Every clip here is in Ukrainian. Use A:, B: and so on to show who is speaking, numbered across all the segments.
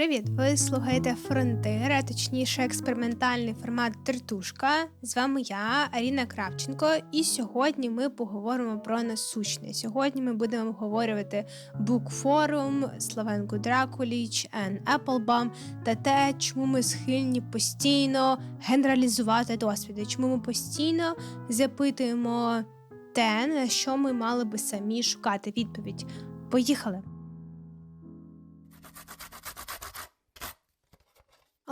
A: Привіт! Ви слухаєте Фронтир, а точніше експериментальний формат Тертушка. З вами я, Аріна Кравченко, і сьогодні ми поговоримо про насущне. Сьогодні ми будемо обговорювати Forum, Славенку Дракуліч, Ен Еплбам та те, чому ми схильні постійно генералізувати досвіди, чому ми постійно запитуємо те, на що ми мали би самі шукати відповідь. Поїхали!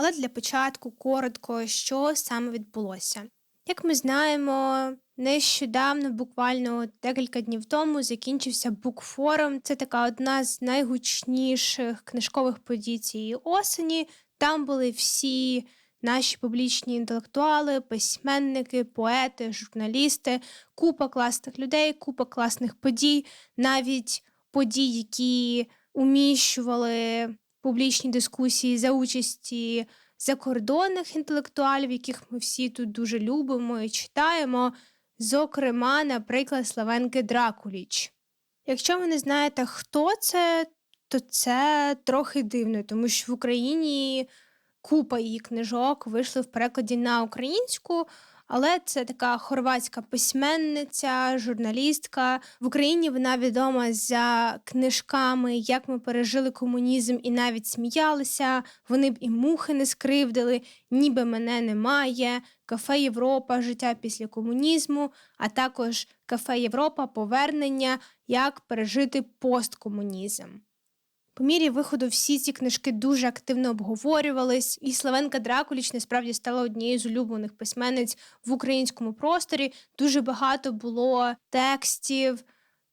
A: Але для початку коротко, що саме відбулося. Як ми знаємо, нещодавно, буквально декілька днів тому, закінчився букфорум. Це така одна з найгучніших книжкових подій цієї осені. Там були всі наші публічні інтелектуали, письменники, поети, журналісти, купа класних людей, купа класних подій, навіть подій, які уміщували публічні дискусії за участі закордонних інтелектуалів, яких ми всі тут дуже любимо і читаємо. Зокрема, наприклад, Славенки Дракуліч. Якщо ви не знаєте, хто це, то це трохи дивно, тому що в Україні купа її книжок вийшли в перекладі на українську, але це така хорватська письменниця, журналістка. В Україні вона відома за книжками, як ми пережили комунізм і навіть сміялися. Вони б і мухи не скривдили, ніби мене немає. Кафе Європа, життя після комунізму, а також кафе Європа, повернення, як пережити посткомунізм. По мірі виходу всі ці книжки дуже активно обговорювались, і Славенка Дракуліч насправді стала однією з улюблених письменниць в українському просторі. Дуже багато було текстів,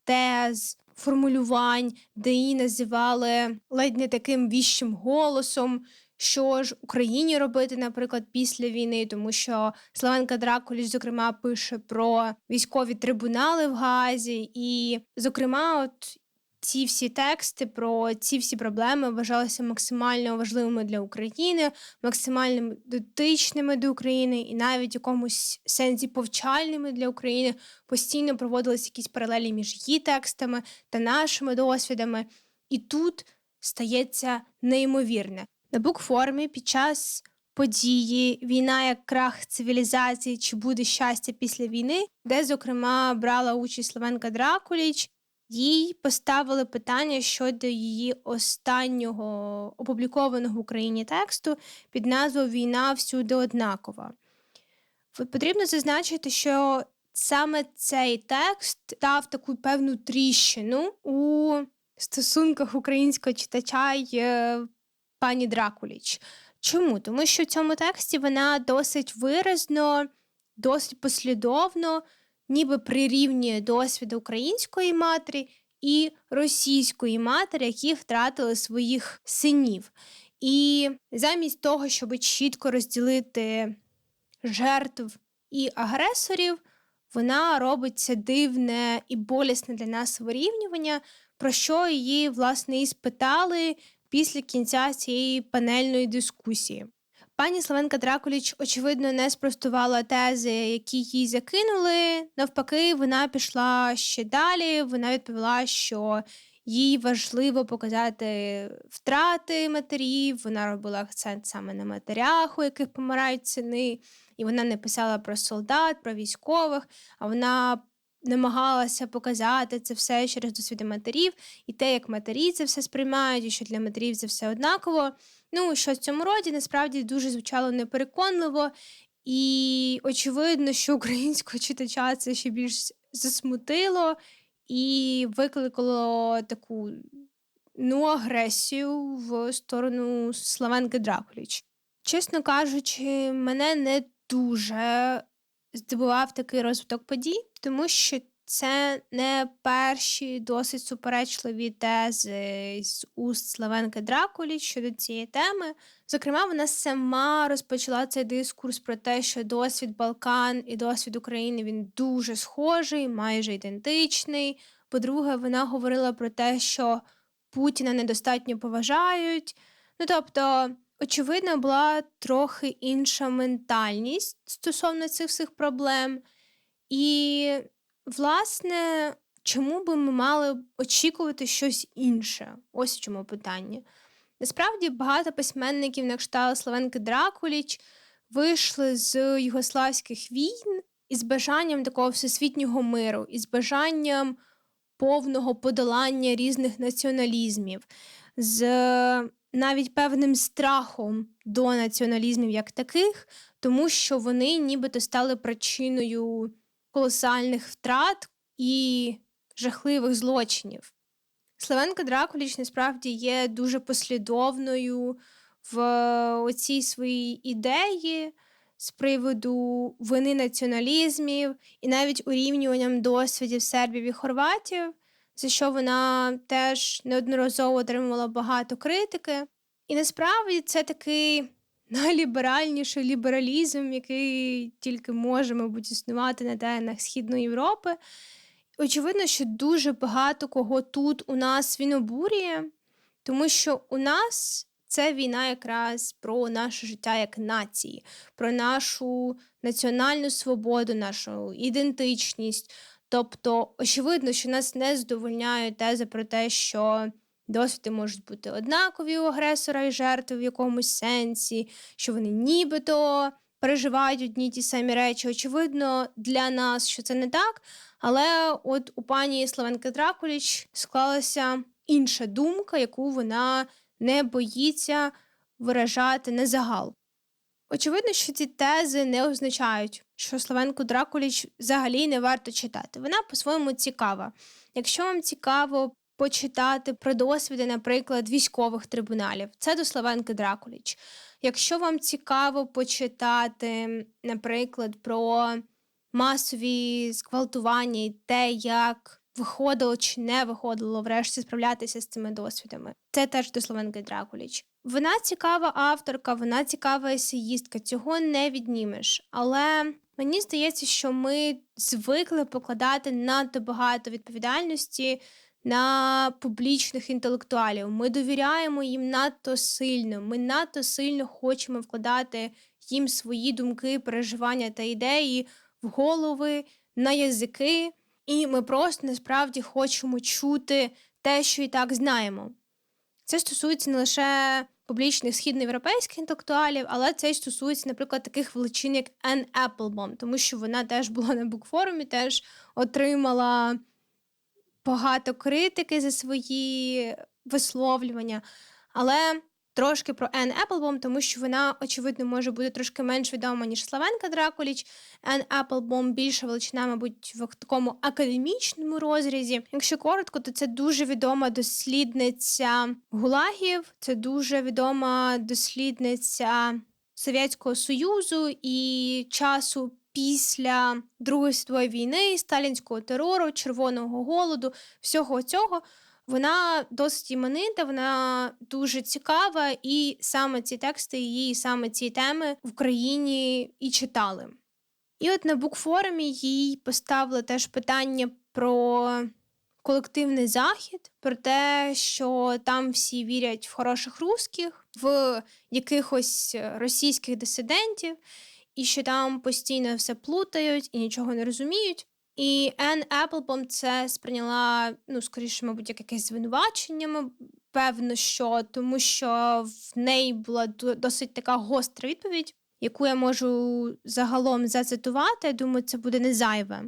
A: тез, формулювань, де її називали ледь не таким віщим голосом. Що ж Україні робити, наприклад, після війни, тому що Славенка Дракуліч, зокрема, пише про військові трибунали в Газі, і, зокрема, от ці всі тексти про ці всі проблеми вважалися максимально важливими для України, максимально дотичними до України, і навіть в якомусь сенсі повчальними для України постійно проводились якісь паралелі між її текстами та нашими досвідами. І тут стається неймовірне на букформі під час. Події, війна як крах цивілізації, чи буде щастя після війни, де, зокрема, брала участь Славенка Дракуліч, їй поставили питання щодо її останнього опублікованого в Україні тексту під назвою Війна всюди однакова. Потрібно зазначити, що саме цей текст дав таку певну тріщину у стосунках українського читача й е, пані Дракуліч. Чому? Тому що в цьому тексті вона досить виразно, досить послідовно ніби прирівнює досвід української матері і російської матері, які втратили своїх синів. І замість того, щоб чітко розділити жертв і агресорів, вона робить це дивне і болісне для нас вирівнювання, про що її, власне, і спитали після кінця цієї панельної дискусії. Пані Славенка Дракуліч, очевидно, не спростувала тези, які їй закинули. Навпаки, вона пішла ще далі. Вона відповіла, що їй важливо показати втрати матерів. Вона робила акцент саме на матерях, у яких помирають сини. І вона не писала про солдат, про військових, а вона намагалася показати це все через досвіди матерів, і те, як матері це все сприймають, і що для матерів це все однаково. Ну, що в цьому роді насправді дуже звучало непереконливо, і очевидно, що українського читача це ще більш засмутило і викликало таку ну, агресію в сторону Славенки Дракуліч. Чесно кажучи, мене не дуже здивував такий розвиток подій, тому що це не перші досить суперечливі тези з уст Славенки Дракулі щодо цієї теми. Зокрема, вона сама розпочала цей дискурс про те, що досвід Балкан і досвід України він дуже схожий, майже ідентичний. По-друге, вона говорила про те, що Путіна недостатньо поважають. Ну тобто, очевидно, була трохи інша ментальність стосовно цих всіх проблем. І Власне, чому би ми мали очікувати щось інше? Ось в чому питання. Насправді багато письменників на кшталт Славенки Дракуліч вийшли з югославських війн із бажанням такого всесвітнього миру, із бажанням повного подолання різних націоналізмів, з навіть певним страхом до націоналізмів як таких, тому що вони нібито стали причиною колосальних втрат і жахливих злочинів. Славенка Дракуліч насправді є дуже послідовною в оцій своїй ідеї з приводу вини націоналізмів і навіть урівнюванням досвідів сербів і хорватів, за що вона теж неодноразово отримувала багато критики. І насправді це такий найліберальніший лібералізм, який тільки може, мабуть, існувати на теренах Східної Європи. Очевидно, що дуже багато кого тут у нас він обурює, тому що у нас це війна якраз про наше життя як нації, про нашу національну свободу, нашу ідентичність. Тобто, очевидно, що нас не задовольняє теза про те, що досвіди можуть бути однакові у агресора і жертви в якомусь сенсі, що вони нібито переживають одні ті самі речі. Очевидно, для нас, що це не так. Але от у пані Славенки Дракуліч склалася інша думка, яку вона не боїться виражати на загал. Очевидно, що ці тези не означають, що Славенку Дракуліч взагалі не варто читати. Вона по-своєму цікава. Якщо вам цікаво почитати про досвіди, наприклад, військових трибуналів, це до Славенки Дракуліч. Якщо вам цікаво почитати, наприклад, про масові зґвалтування і те, як виходило чи не виходило врешті справлятися з цими досвідами. Це теж до Словенки Дракуліч. Вона цікава авторка, вона цікава есеїстка, цього не віднімеш. Але мені здається, що ми звикли покладати надто багато відповідальності на публічних інтелектуалів. Ми довіряємо їм надто сильно. Ми надто сильно хочемо вкладати їм свої думки, переживання та ідеї в голови, на язики, і ми просто насправді хочемо чути те, що і так знаємо. Це стосується не лише публічних східноєвропейських інтелектуалів, але це й стосується, наприклад, таких величин, як Енн Еплбом, тому що вона теж була на букфорумі, теж отримала багато критики за свої висловлювання. Але трошки про Ен Еплбом, тому що вона, очевидно, може бути трошки менш відома, ніж Славенка Дракуліч. Ен Еплбом більше величина, мабуть, в такому академічному розрізі. Якщо коротко, то це дуже відома дослідниця гулагів, це дуже відома дослідниця Совєтського Союзу і часу. Після Другої світової війни, сталінського терору, червоного голоду, всього цього вона досить іменита, вона дуже цікава, і саме ці тексти її, саме ці теми в Україні і читали. І от на букфорумі їй поставили теж питання про колективний захід, про те, що там всі вірять в хороших русських, в якихось російських дисидентів, і що там постійно все плутають і нічого не розуміють. І Ен Еплбом це сприйняла, ну, скоріше, мабуть, як якесь звинувачення, певно, що тому що в неї була досить така гостра відповідь, яку я можу загалом зацитувати. Я думаю, це буде не зайве.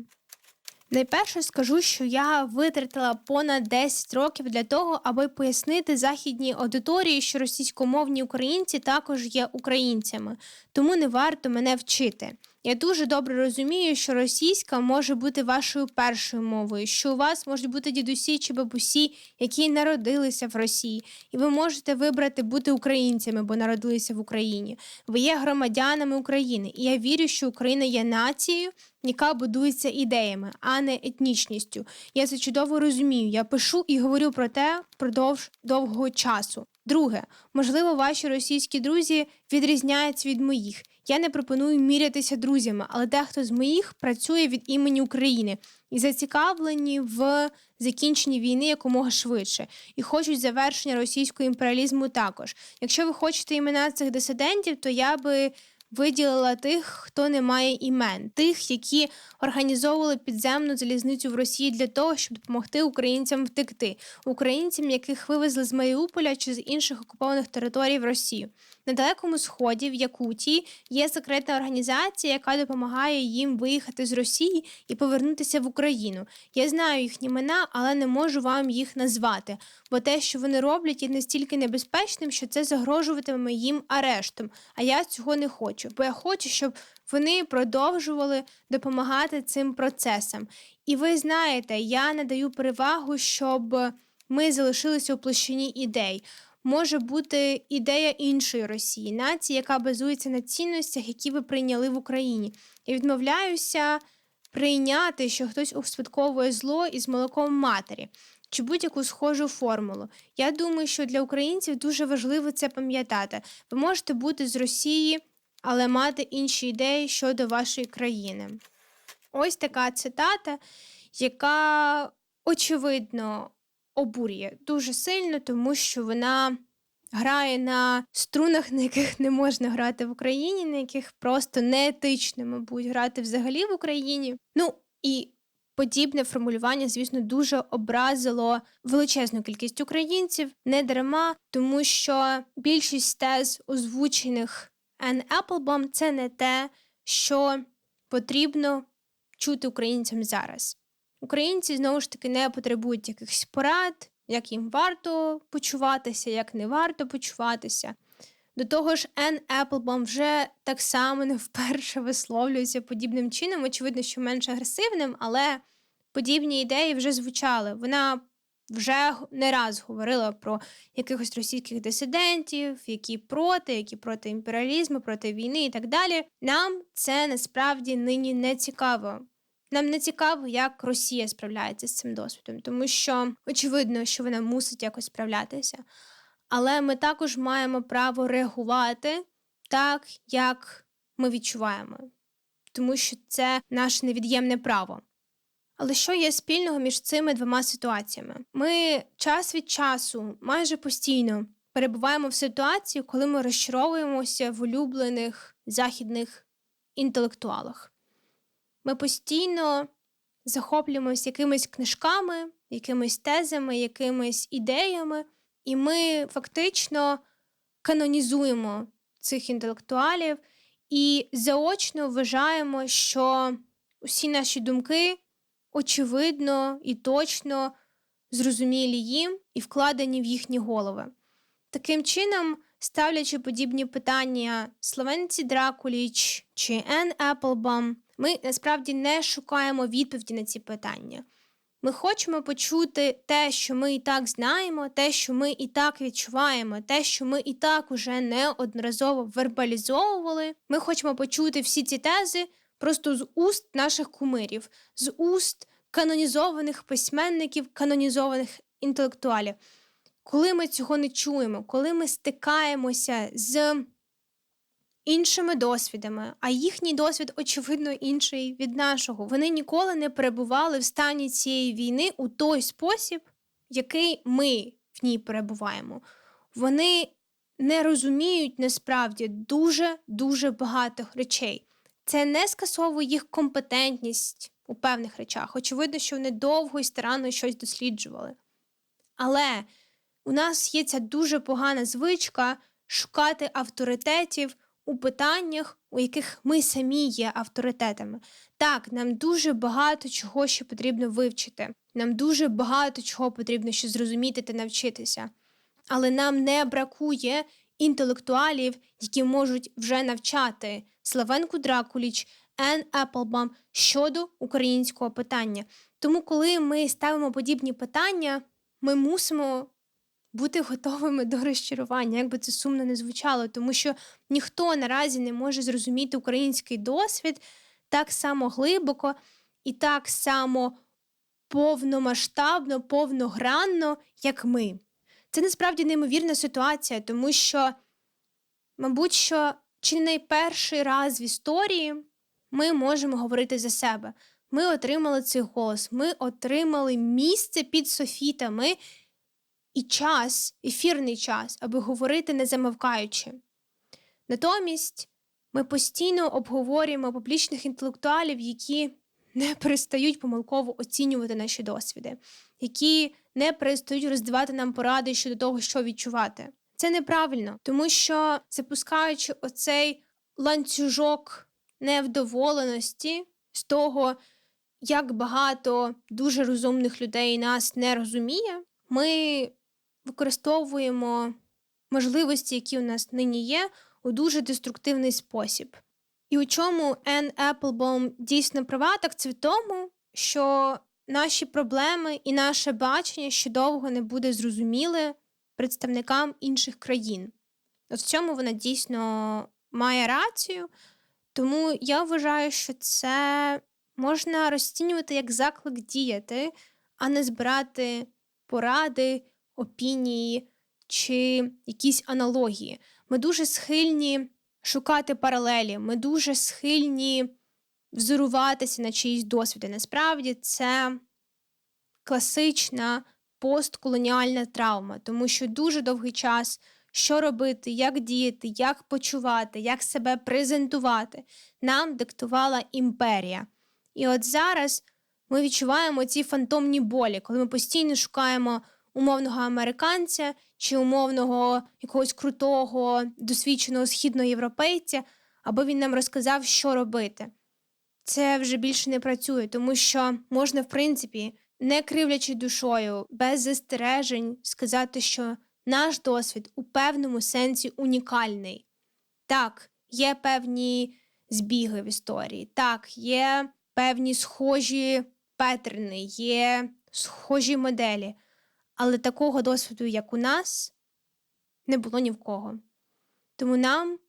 A: Найперше скажу, що я витратила понад 10 років для того, аби пояснити західній аудиторії, що російськомовні українці також є українцями, тому не варто мене вчити. Я дуже добре розумію, що російська може бути вашою першою мовою, що у вас можуть бути дідусі чи бабусі, які народилися в Росії, і ви можете вибрати бути українцями, бо народилися в Україні. Ви є громадянами України, і я вірю, що Україна є нацією, яка будується ідеями, а не етнічністю. Я це чудово розумію. Я пишу і говорю про те впродовж довгого часу. Друге, можливо, ваші російські друзі відрізняються від моїх. Я не пропоную мірятися друзями, але дехто з моїх працює від імені України і зацікавлені в закінченні війни якомога швидше, і хочуть завершення російського імперіалізму також. Якщо ви хочете імена цих дисидентів, то я би виділила тих, хто не має імен, тих, які організовували підземну залізницю в Росії для того, щоб допомогти українцям втекти, українцям, яких вивезли з Маріуполя чи з інших окупованих територій в Росію. На далекому сході в Якутії є секретна організація, яка допомагає їм виїхати з Росії і повернутися в Україну. Я знаю їхні імена, але не можу вам їх назвати, бо те, що вони роблять, є настільки небезпечним, що це загрожуватиме їм арештом. А я цього не хочу, бо я хочу, щоб вони продовжували допомагати цим процесам. І ви знаєте, я надаю перевагу, щоб ми залишилися у площині ідей. Може бути ідея іншої Росії, нації, яка базується на цінностях, які ви прийняли в Україні. Я відмовляюся прийняти, що хтось успадковує зло із молоком матері чи будь-яку схожу формулу. Я думаю, що для українців дуже важливо це пам'ятати. Ви можете бути з Росії, але мати інші ідеї щодо вашої країни. Ось така цитата, яка очевидно обурює дуже сильно, тому що вона грає на струнах, на яких не можна грати в Україні, на яких просто неетично, мабуть, грати взагалі в Україні. Ну і подібне формулювання, звісно, дуже образило величезну кількість українців, не дарма, тому що більшість тез, озвучених Ен Еплбом, це не те, що потрібно чути українцям зараз. Українці знову ж таки не потребують якихось порад, як їм варто почуватися, як не варто почуватися. До того ж, Ен Еплбом вже так само не вперше висловлюється подібним чином, очевидно, що менш агресивним, але подібні ідеї вже звучали. Вона вже не раз говорила про якихось російських дисидентів, які проти, які проти імперіалізму, проти війни і так далі. Нам це насправді нині не цікаво. Нам не цікаво, як Росія справляється з цим досвідом, тому що очевидно, що вона мусить якось справлятися. Але ми також маємо право реагувати так, як ми відчуваємо, тому що це наше невід'ємне право. Але що є спільного між цими двома ситуаціями? Ми час від часу майже постійно перебуваємо в ситуації, коли ми розчаровуємося в улюблених західних інтелектуалах. Ми постійно захоплюємося якимись книжками, якимись тезами, якимись ідеями, і ми фактично канонізуємо цих інтелектуалів і заочно вважаємо, що усі наші думки очевидно і точно зрозумілі їм і вкладені в їхні голови. Таким чином, ставлячи подібні питання Словенці Дракуліч чи Ен Еплбам, ми насправді не шукаємо відповіді на ці питання. Ми хочемо почути те, що ми і так знаємо, те, що ми і так відчуваємо, те, що ми і так уже неодноразово вербалізовували. Ми хочемо почути всі ці тези просто з уст наших кумирів, з уст канонізованих письменників, канонізованих інтелектуалів. Коли ми цього не чуємо, коли ми стикаємося з іншими досвідами, а їхній досвід, очевидно, інший від нашого. Вони ніколи не перебували в стані цієї війни у той спосіб, який ми в ній перебуваємо. Вони не розуміють насправді дуже дуже багато речей. Це не скасовує їх компетентність у певних речах. Очевидно, що вони довго і старанно щось досліджували. Але у нас є ця дуже погана звичка шукати авторитетів у питаннях, у яких ми самі є авторитетами. Так, нам дуже багато чого ще потрібно вивчити, нам дуже багато чого потрібно ще зрозуміти та навчитися. Але нам не бракує інтелектуалів, які можуть вже навчати Славенку Дракуліч, Ен Еплбам щодо українського питання. Тому, коли ми ставимо подібні питання, ми мусимо бути готовими до розчарування, як би це сумно не звучало, тому що ніхто наразі не може зрозуміти український досвід так само глибоко і так само повномасштабно, повногранно, як ми. Це насправді неймовірна ситуація, тому що, мабуть, що чи не найперший раз в історії ми можемо говорити за себе. Ми отримали цей голос, ми отримали місце під софітами і час, ефірний час, аби говорити не замовкаючи. Натомість Ми постійно обговорюємо публічних інтелектуалів, які не перестають помилково оцінювати наші досвіди, які не перестають роздавати нам поради щодо того, що відчувати. Це неправильно, тому що запускаючи оцей ланцюжок невдоволеності з того, як багато дуже розумних людей нас не розуміє, ми використовуємо можливості, які у нас нині є, у дуже деструктивний спосіб. І у чому Енн Еплбом дійсно права, так це в тому, що наші проблеми і наше бачення ще довго не буде зрозуміле представникам інших країн. От в цьому вона дійсно має рацію, тому я вважаю, що це можна розцінювати як заклик діяти, а не збирати поради, опінії чи якісь аналогії. Ми дуже схильні шукати паралелі, ми дуже схильні взоруватися на чиїсь досвіди. Насправді це класична постколоніальна травма, тому що дуже довгий час. Що робити, як діяти, як почувати, як себе презентувати, нам диктувала імперія. І от зараз ми відчуваємо ці фантомні болі, коли ми постійно шукаємо умовного американця чи умовного якогось крутого, досвідченого східноєвропейця, аби він нам розказав, що робити. Це вже більше не працює, тому що можна, в принципі, не кривлячи душою, без застережень, сказати, що наш досвід у певному сенсі унікальний. Так, є певні збіги в історії, так, є певні схожі петерни, є схожі моделі, але такого досвіду, як у нас, не було ні в кого. Тому нам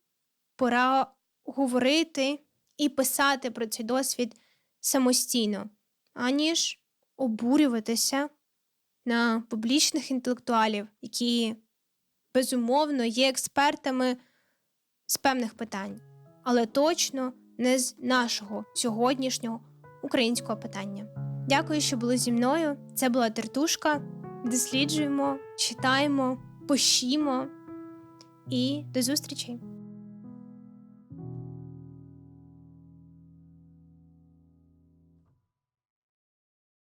A: пора говорити і писати про цей досвід самостійно, аніж обурюватися на публічних інтелектуалів, які безумовно є експертами з певних питань, але точно не з нашого сьогоднішнього українського питання. Дякую, що були зі мною. Це була Тертушка. Досліджуємо, читаємо, пишімо і до зустрічі!